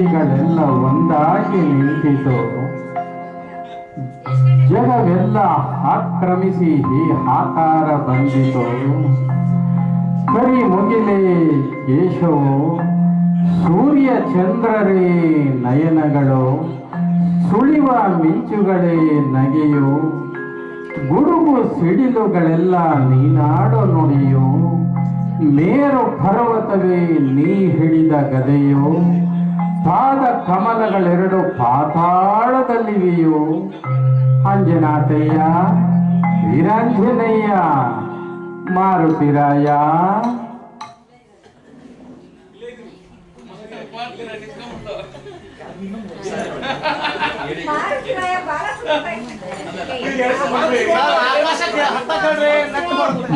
ಸೃಷ್ಟಿಗಳೆಲ್ಲ ಒಂದಾಗಿ ನಿಂತಿತು ಜಗವೆಲ್ಲ ಆಕ್ರಮಿಸಿ ಈ ಆಕಾರ ಬಂದಿತು. ಕರಿ ಮುಗಿಲೆ ಕೇಶವು ಸೂರ್ಯ ಚಂದ್ರರೇ ನಯನಗಳು, ಸುಳಿವ ಮಿಂಚುಗಳೇ ನಗೆಯು. ಗುಡುಗು ಸಿಡಿಲುಗಳೆಲ್ಲ ನೀನಾಡೋ ನುಡಿಯು. ಮೇರು ಪರ್ವತವೇ ನೀ ಹಿಡಿದ ಗದೆಯು. ಪಾದ ಕಮಲಗಳೆರಡು ಪಾತಾಳದಲ್ಲಿವೆಯೋ. ಅಂಜನಾಥಯ್ಯ ವೀರಾಂಜನೇಯ ಮಾರುತಿರಾಯ.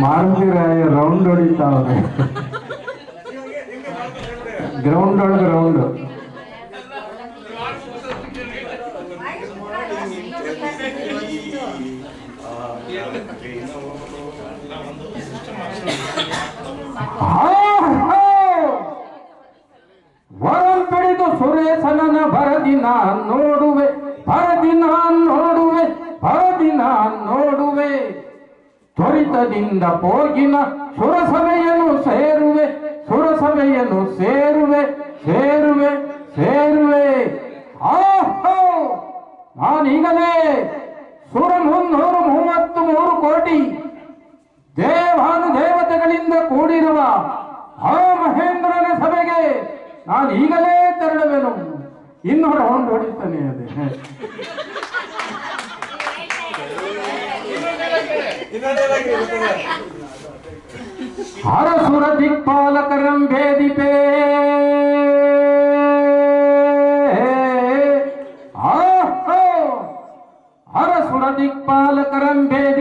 ಮಾರುತಿರಾಯ ರೌಂಡ್ ಹೊಡಿತಾವ್ರೆ. ಗ್ರೌಂಡ್ ಒಳಗೆ ರೌಂಡ್ ವರಂ ಪಡೆದು ಸುರೇಶನನ ಬರದಿ ನಾನ್ ನೋಡುವೆ, ಬರದಿ ನಾನ್ ನೋಡುವೆ, ಬರದಿ ನಾನ್ ನೋಡುವೆ. ತ್ವರಿತದಿಂದ ಪೋಗಿನ ಸುರಸಭೆಯನ್ನು ಸೇರುವೆ ಸುರಸಭೆಯನ್ನು ಸೇರುವೆ ಸೇರುವೆ ಸೇರುವೆ ಆಹೋ ನಾನೀಗಲೇ ಸುರ ಮುನ್ನೂರು ಮೂವತ್ತು ಮೂರು ಕೋಟಿ ದೇವಾನು ದೇವತೆಗಳಿಂದ ಕೂಡಿರುವ ಆ ಮಹೇಂದ್ರನ ಸಭೆಗೆ ನಾನು ಈಗಲೇ ತೆರಳುವೆನು. ಇನ್ನು ರೌಂಡ್ ಹೊಡಿತಾನೆ ಅದೇ. ಹರಸುರ ದಿಕ್ಪಾಲಕರಂ ಭೇದಿಪೇ ಹರಸುರ ದಿಕ್ಪಾಲಕರಂ ಭೇದಿಪೇ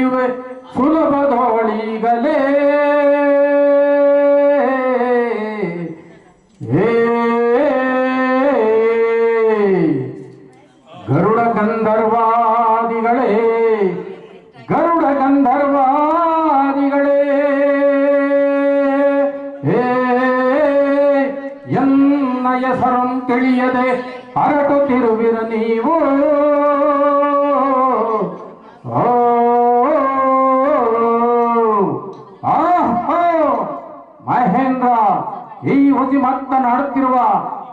ಸೂರೆಗೈಯುವೆ ಸುಲಭದೊಳಿಗಲೇ ಗರುಡ ಗಂಧರ್ವಾದಿಗಳೇ ಗರುಡ ಗಂಧರ್ವಾದಿಗಳೇ. ಎನ್ನ ಹೆಸರಂ ತಿಳಿಯದೆ ಹರಟುತ್ತಿರುವಿರ ನೀವು. ಓ ಈ ಹುಸಿ ಮಾತನಾಡುತ್ತಿರುವ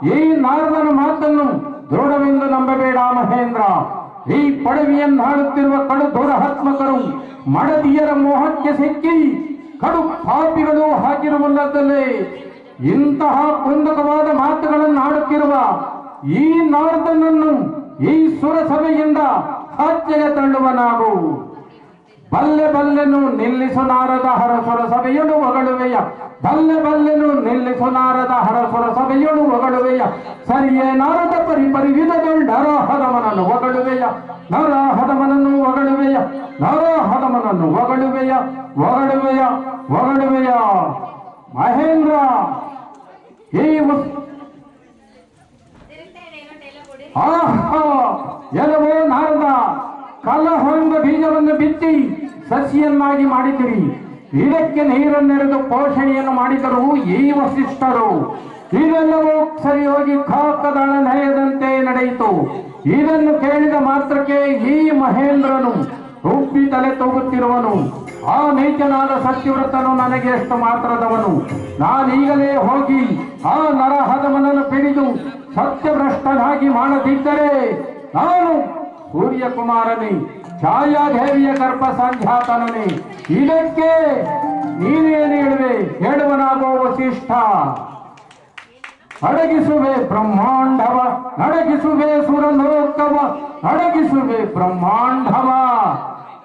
ಈ ನಾರದನ ಮಾತನ್ನು ದೃಢವೆಂದು ನಂಬಬೇಡ ಮಹೇಂದ್ರ. ಈ ಪಡವಿಯನ್ನಾಡುತ್ತಿರುವ ಕಡು ದುರಹಾತ್ಮಕರು ಮಡದಿಯರ ಮೋಹಕ್ಕೆ ಸಿಕ್ಕಿ ಕಡು ಪಾಪಿಗಳು ಹಾಕಿರುವಲ್ಲದಲ್ಲೇ ಇಂತಹ ಕುಂದಕವಾದ ಮಾತುಗಳನ್ನು ಆಡುತ್ತಿರುವ ಈ ನಾರದನನ್ನು ಈ ಸುರಸಭೆಯಿಂದ ಹತ್ಯೆಗೆ ತಳ್ಳುವ ನಾವು ಬಲ್ಲೆ ಬಲ್ಲೆನು ನಿಲ್ಲಿಸು ನಾರದ ಹರಸುರ ಸಭೆಯನು ಹೊಗಳುವೆಯ. ಬಲ್ಲೆ ಬಲ್ಲೆನು ನಿಲ್ಲಿಸು ನಾರದ ಹರಸುರ ಸಭೆಯನು ಹೊಗಳುವೆಯ. ಸರಿಯೇ ನಾರದ ಪರಿ ವಿಧದೊಳ್ ನರಹದಮನನ್ನು ಹೊಗಳುವೆಯ. ನರಹದಮನನ್ನು ಹೊಗಳುವೆಯ. ನರಹದಮನನ್ನು ಹೊಗಳುವೆಯ. ಹೊಗಳುವೆಯ. ಹೊಗಳುವೆಯ. ಮಹೇಂದ್ರ ಈ ಆಹಾ ಎಲ್ಲವೋ ನಾರದ ಕಲಹೊಂದ ಬೀಜವನ್ನು ಬಿತ್ತಿ ಸಸಿಯನ್ನಾಗಿ ಮಾಡಿದಿರಿ ಇದಕ್ಕೆ ನೀರನ್ನೆರೆದು ಪೋಷಣೆಯನ್ನು ಮಾಡಿದರು ಈ ವಸಿಷ್ಠರು ಇದೆಲ್ಲವೂ ಸರಿಯಾಗಿ ಕಾಕದಳ ನಯದಂತೆ ನಡೆಯಿತು. ಇದನ್ನು ಕೇಳಿದ ಮಾತ್ರಕ್ಕೆ ಈ ಮಹೇಂದ್ರನು ಉಬ್ಬಿ ತಲೆ ತೂಗುತ್ತಿರುವನು. ಆ ನೀಚನಾದ ಸತ್ಯವ್ರತನು ನನಗೆ ಎಷ್ಟು ಮಾತ್ರದವನು. ನಾನೀಗಲೇ ಹೋಗಿ ಆ ನರಹದಮನನ್ನು ಪಿಡಿದು ಸತ್ಯಭ್ರಷ್ಟನಾಗಿ ಮಾಡದಿದ್ದರೆ ನಾನು ಸೂರ್ಯಕುಮಾರನೇ, ಛಾಯಾದೇವಿಯ ಗರ್ಭ ಸಂಖ್ಯಾತನೇ ಇದಕ್ಕೆ ನೀನೇನು ಹೇಳುವೆ? ಹೇಳುವನಾಗೋ ವಸಿಷ್ಠ. ಅಡಗಿಸುವೆ ಬ್ರಹ್ಮಾಂಡವ, ಅಡಗಿಸುವೆ ಸುರಲೋಕವ, ಅಡಗಿಸುವೆ ಬ್ರಹ್ಮಾಂಡವ.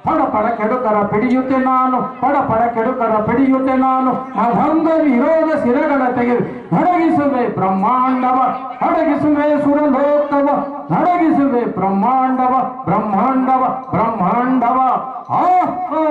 ಪಡ ಪಡ ಕೆಡುಕರ ಪಿಡಿಯುತ್ತೆ ನಾನು ಪಡ ಪಡ ಕೆಡುಕರ ಪಿಡಿಯುತ್ತೆ ನಾನು ಅಧಂಗ ವಿರೋಧ ಸಿರಗಳ ತೆಗೆದು ಅಡಗಿಸುವೆ ಬ್ರಹ್ಮಾಂಡವ, ಅಡಗಿಸುವೆ ಸುರಲೋಕವ ಅಡಗಿಸುವೆ ಬ್ರಹ್ಮಾಂಡವ ಬ್ರಹ್ಮಾಂಡವ ಬ್ರಹ್ಮಾಂಡವ. ಆಹೋ!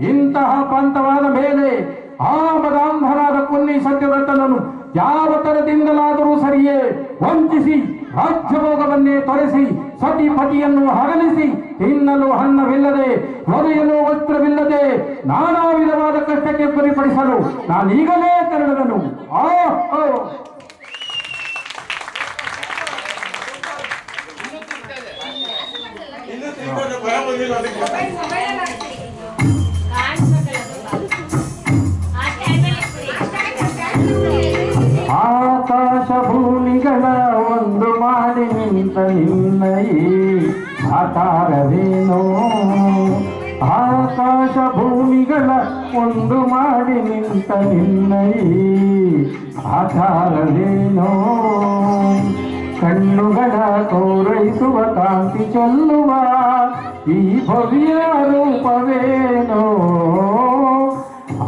ಇಂತಹ ಪಂಥವಾದ ಮೇಲೆ ಆ ಮದಾಂಧನಾದ ಕುನ್ನಿ ಸತ್ಯವ್ರತನನ್ನು ಯಾವ ತರದಿಂದಲಾದರೂ ಸರಿಯೇ ವಂಚಿಸಿ, ರಾಜ್ಯಭೋಗವನ್ನೇ ತೊರೆಸಿ ಸತಿ ಪತಿಯನ್ನು ಹಗಲಿಸಿ, ತಿನ್ನಲು ಹಣ್ಣವಿಲ್ಲದೆ ಹೊರೆಯಲು ವಸ್ತ್ರವಿಲ್ಲದೆ, ನಾನಾ ವಿಧವಾದ ಕಷ್ಟಕ್ಕೆ ಗುರಿಪಡಿಸಲು ನಾನೀಗಲೇ ತೆರಳುವೆನು ಆ ಆಕಾಶ ಭೂಮಿಗಳ ಒಂದು ಮಾಡಿ ನಿಂತ ನಿನ್ನೈ ಆಕಾರವೇನೋ ಆಕಾಶ ಭೂಮಿಗಳ ಒಂದು ಮಾಡಿ ನಿಂತ ನಿನ್ನೈ ಆಕಾರವೇನೋ ಕಣ್ಣುಗಳ ತೋರೈಸುವ ಕಾಂತಿ ಚೆಲ್ಲುವ ಈ ಭವ್ಯ ರೂಪವೇನೋ?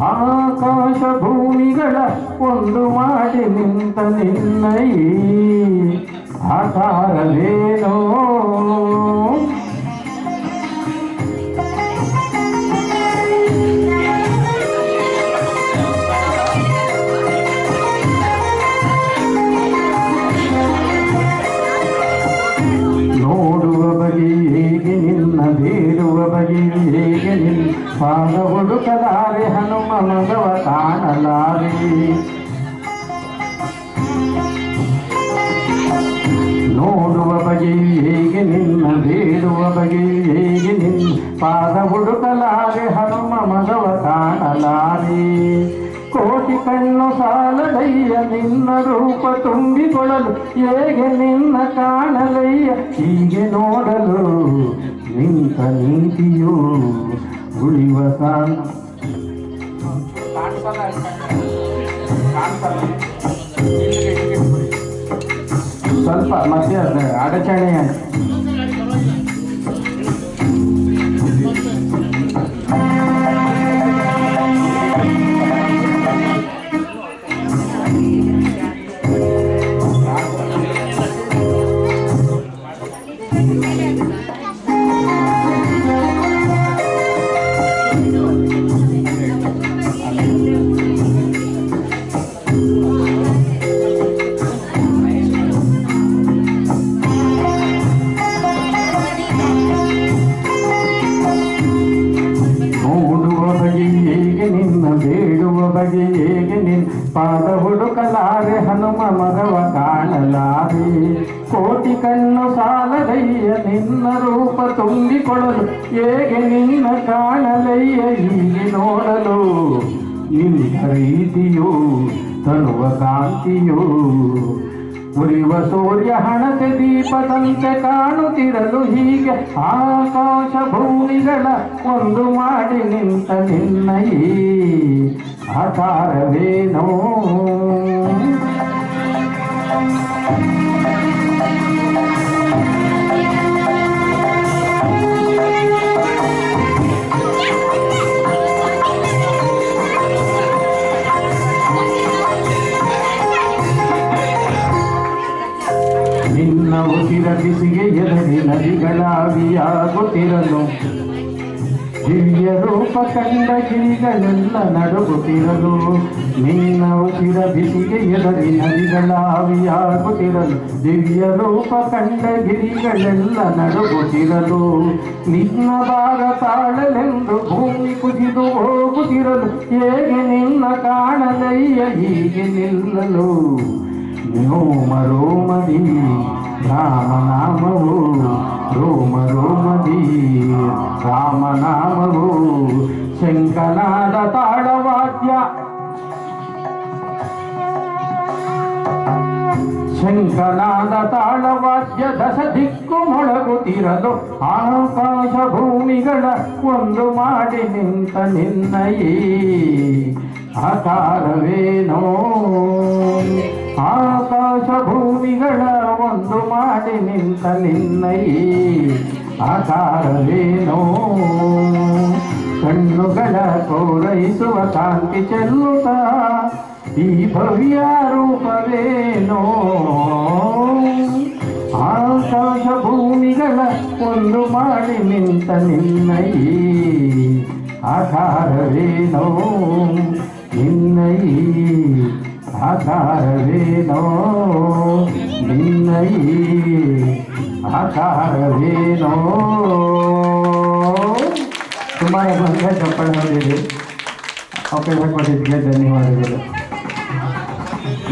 ಆಕಾಶ ಭೂಮಿಗಳ ಒಂದು ಮಾಡಿ ನಿಂತ ನಿನ್ನೈ ಆಕಾರವೇನೋ ಹೇಗೆ ನಿನ್ನ ಪಾದ ಹುಡುಕಲಾರೆ ಹನುಮ ಮಗವ ನೋಡುವ ಬಗೆ ಹೇಗೆ ನಿನ್ನ, ಬೇಡುವ ಬಗೆ ಹೇಗೆ ನಿನ್ನ, ಪಾದ ಹುಡುಕಲಾರೆ ಹನುಮ ಮಗವ ಕಾಣಲಾರೆ ಕೋಟಿ ಕಣ್ಣು ಸಾಲದಯ್ಯ, ನಿನ್ನ ರೂಪ ತುಂಬಿಕೊಳ್ಳಲು ಹೇಗೆ ನಿನ್ನ ಕಾಣಲಯ್ಯ, ಹೀಗೆ ನೋಡಲು ಸ್ವಲ್ಪ ಮಧ್ಯ ಅಡಚಣೆ ಹನುಮ ಮಗವ ಕಾಣಲಾರಿ. ಕೋಟಿ ಕಣ್ಣು ಸಾಲದಯ್ಯ ನಿನ್ನ ರೂಪ ತುಂಬಿಕೊಳ್ಳಲು ಹೇಗೆ ನಿನ್ನ ಕಾಣಲಯ್ಯ ಹೀಗೆ ನೋಡಲು? ನಿನ್ನ ರೀತಿಯು ತರುವ ಕಾಂತಿಯು ಉರಿವ ಸೂರ್ಯ ಹಣತೆ ದೀಪದಂತೆ ಕಾಣುತ್ತಿರಲು ಹೀಗೆ ಆಕಾಶ ಭೂಮಿಗಳ ಒಂದು ಮಾಡಿ ನಿಂತ ನಿನ್ನೈ ಆಕಾರವೇನೋ? ಉಸಿರ ಬಿಸಿಗೆ ಎದರಿ ನದಿಗಳಾವಿಯಾಗುತ್ತಿರಲು ರೂಪ ಕಂಡ ಗಿರಿಗಳೆಲ್ಲ ನಡುಗುತ್ತಿರಲು, ನಿನ್ನ ಉಸಿರ ಬಿಸಿಗೆ ಎದರಿ ನದಿಗಳಾವಿಯಾಗುತ್ತಿರಲು ದಿವ್ಯ ರೂಪ ಕಂಡ ಗಿರಿಗಳೆಲ್ಲ ನಡುಗುತ್ತಿರಲು, ನಿನ್ನ ಭಾರ ತಾಳಲೆಂದು ಭೂಮಿ ಕುಸಿದು ಹೋಗುತ್ತಿರಲು, ಹೇಗೆ ನಿನ್ನ ಕಾಣಲಯ್ಯ ಹೀಗೆ ನಿಲ್ಲಲು? ನೋಮ ರೋಮದಿ ರಾಮನಾಮವು, ರೋಮ ರೋಮದಿ, ರಾಮನಾಮವು, ಶಂಕನಾದ ತಾಳವಾದ್ಯ. ಶಂಕನಾದ ತಾಳವಾದ್ಯ ದಶ ದಿಕ್ಕು ಮೊಳಗುತ್ತಿರಲು ಆಕಾಶ ಭೂಮಿಗಳ ಒಂದು ಮಾಡಿ ನಿಂತ ನಿನ್ನಯೇ. ಆಕಾರವೇನೋ? ಆಕಾಶ ಭೂಮಿಗಳ ಒಂದು ಮಾಡಿ ನಿಂತ ನಿನ್ನಯೇ ಆಕಾರವೇನೋ ಕಣ್ಣುಗಳ ತೋರೈಸುವ ಕಾಂತಿ ಚೆಲ್ಲುತ್ತ ಈ ಭವ್ಯ ರೂಪವೇನೋ ಆಕಾಶ ಭೂಮಿಗಳ ಒಂದು ಮಾಡಿ ನಿಂತ ನಿನ್ನೈ ಆಕಾರವೇನೋ ನಿನ್ನೈ ಆಕಾರವೇನೋ? ನಿನ್ನೈ ಆಕಾರವೇನೋ? ತುಂಬ ನಮಗೆ ಚಪ್ಪಳೆ ಹೊಡೆದಿದೆ ಅವಕಾಶ ಕೊಟ್ಟಿದ್ದಕ್ಕೆ ಧನ್ಯವಾದಗಳು.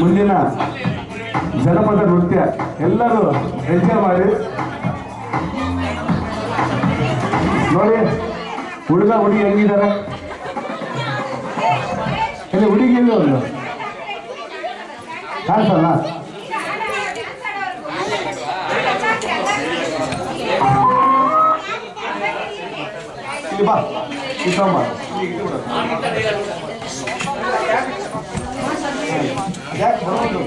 ಮುಂದಿನ ಜನಪದ ನೃತ್ಯ ಎಲ್ಲರೂ ಎಂಜಾಯ್ ಮಾಡಿ. ನೋಡಿ, ಹುಡುಗ ಹುಡುಗಿ ಹೆಂಗಿದ್ದಾರೆ? ಇಲ್ಲಿ ಹುಡುಗಿ ಇಲ್ಲ ಒಂದು? ಕಾಣಿಸಲ್ಲ ಇಲ್ಲಿ ಬಾ ಇದ್ದಮ್ಮ ಯಾಕೆ ಬರೋದು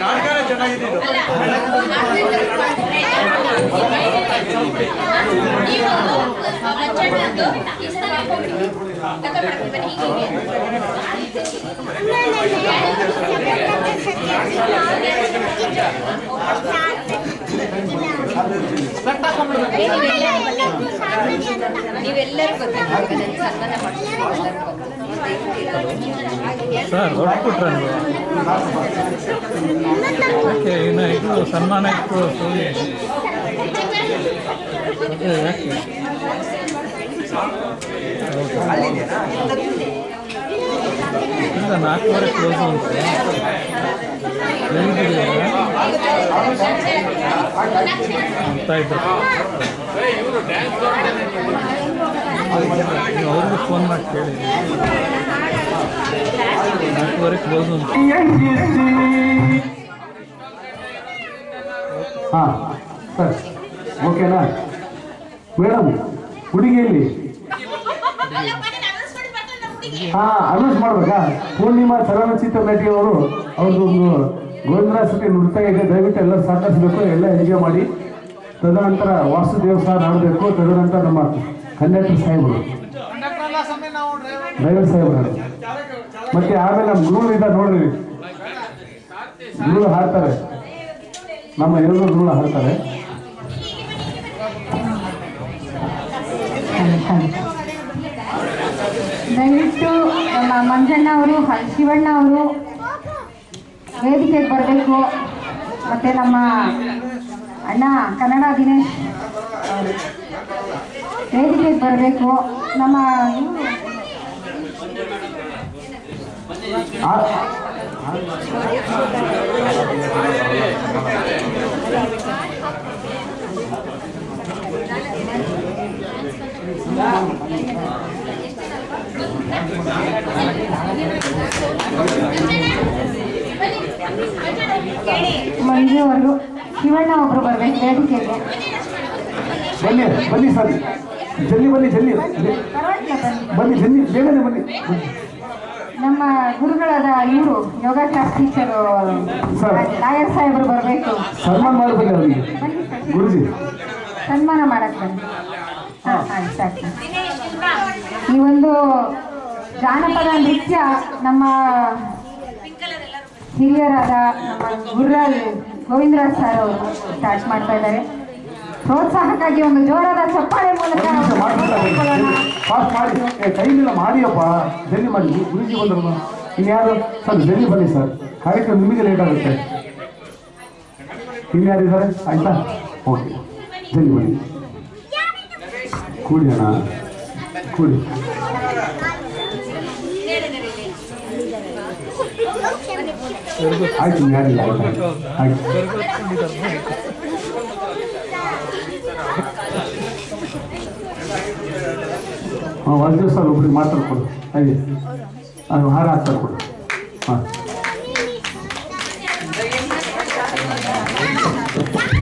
ನಾಟಕನೇ ಚೆನ್ನಾಗಿದೆ ಇದು. ಸರ್ ಹೊರಟ್ಬಿಟ್ರಲ್ವ ಯಾಕೆ ಇನ್ನು ಇದು ಸನ್ಮಾನ ಅದೇ ಯಾಕೆ? ಇಲ್ಲ ನಾಲ್ಕೂವರೆ ಕ್ಲೋಸ್ ಅಂತ ಅವ್ರಿಗೂ ಫೋನ್ ಮಾಡಿ ಕೇಳಿ ನಾಲ್ಕೂವರೆ ಕ್ಲೋಸ್ ಹಾ ಸರ್ ಓಕೆನಾ ಮೇಡಮ್ ಹುಡುಗಿಯಲ್ಲಿ ಹಾ ಅನೌನ್ಸ್ ಮಾಡ್ಬೇಕಾ? ಪೂರ್ಣಿಮಾ ಚಲನಚಿತ್ರ ನಟಿಯವರು ಅವ್ರದ್ದೊಂದು ಗೋವಿಂದರಾಜ್ ನೃತ್ಯ ಇದೆ. ದಯವಿಟ್ಟು ಎಲ್ಲರೂ ಸಹಕರಿಸಬೇಕು, ಎಲ್ಲ ಎಂಜಾಯ್ ಮಾಡಿ. ತದನಂತರ ವಾಸುದೇವ್ ಸಹ ಆಡಬೇಕು ತದನಂತರ ನಮ್ಮ ಕಂಡಕ್ಟರ್ ಸಾಹೇಬರು. ಡ್ರೈವರ್ ಸಾಹೇಬರು. ಮತ್ತೆ ಆಮೇಲೆ ನಮ್ಮ ಗುರು ಇದ್ದ ನೋಡ್ರಿ. ಗುರು ಹಾಡ್ತಾರೆ. ನಮ್ಮ ಎಲ್ಲರೂ ಗುರು ಹಾಡ್ತಾರೆ. ದಯವಿಟ್ಟು ನಮ್ಮ ಮಂಜಣ್ಣ ಅವರು ಶಿವಣ್ಣ ಅವರು ವೇದಿಕೆಗೆ ಬರಬೇಕು. ಮತ್ತೆ ನಮ್ಮ ಅಣ್ಣ ಕನ್ನಡ ದಿನೇಶ್ ವೇದಿಕೆಗೆ ಬರಬೇಕು. ನಮ್ಮ ಮಂಜು ಅವರು ಶಿವಣ್ಣ ಒಬ್ರು ಬರ್ಬೇಕು ವೇದಿಕೆಗೆ. ಬನ್ನಿ ಬನ್ನಿ ಸರ್. ಜಲ್ಲಿ ಬನ್ನಿ ಜಲ್ಲಿ. ಬನ್ನಿ ಜಲ್ಲಿ. ಬೇಗನೆ ಬನ್ನಿ. ನಮ್ಮ ಗುರುಗಳಾದ ಇವರು ಯೋಗಾಕ್ಲಾಸ್ ಟೀಚರು ಸರ್. ನಾಯರ್ ಸಾಹೇಬರು ಬರಬೇಕು. ಸನ್ಮಾನ ಮಾಡಬೇಕು ಅವರಿಗೆ. ಗುರುಜಿ. ಸನ್ಮಾನ ಮಾಡಕ್ಕೆ ಬನ್ನಿ. ಹಾ ಆಯ್ತು ಸಾಕು ಈ ಒಂದು ಜಾನಪದ ನೃತ್ಯ ನಮ್ಮ ಹಿರಿಯರಾದ ನಮ್ಮ ಗುರ್ರಾಜ್ ಗೋವಿಂದರಾಜ್ ಸರ್ ಅವರು ಸ್ಟಾರ್ಟ್ ಮಾಡ್ತಾ ಇದ್ದಾರೆ. ಪ್ರೋತ್ಸಾಹಕ್ಕಾಗಿ ಒಂದು ಜೋರಾದ ಚಪ್ಪಾಳೆ ಮೂಲಕ ಇಲ್ಲ ಮಾಡಿಯಪ್ಪ. ಜಲ್ದಿ ಮಾಡಿ. ಗುರುಜಿ ಬಂದ್ರು. ಇನ್ಯಾರು? ಸರ್ ಜಲ್ಲಿ ಬನ್ನಿ ಸರ್. ಕಾರ್ಯಕ್ರಮ ನಿಮಗೆ ಲೇಟ್ ಆಗುತ್ತೆ. ಇನ್ಯಾರಿದ್ದಾರೆ ಆಯ್ತಾ? ಓಕೆ. ಜಲ್ಲಿ ಬನ್ನಿ. ಕೂಡಿ ಅಣ್ಣ. ಕೂಡಿ. ಆಯ್ತು ಆಯ್ತು. ಹಾಂ ಒಂದು ದಿವಸ ಒಬ್ರಿಗೆ ಮಾತಾಡ್ಕೊಡು. ಹಾಗೆ. ಅದು ಹಾರ ಹಾಕ್ತಾರೆ ಕೊಡು. ಹಾಂ.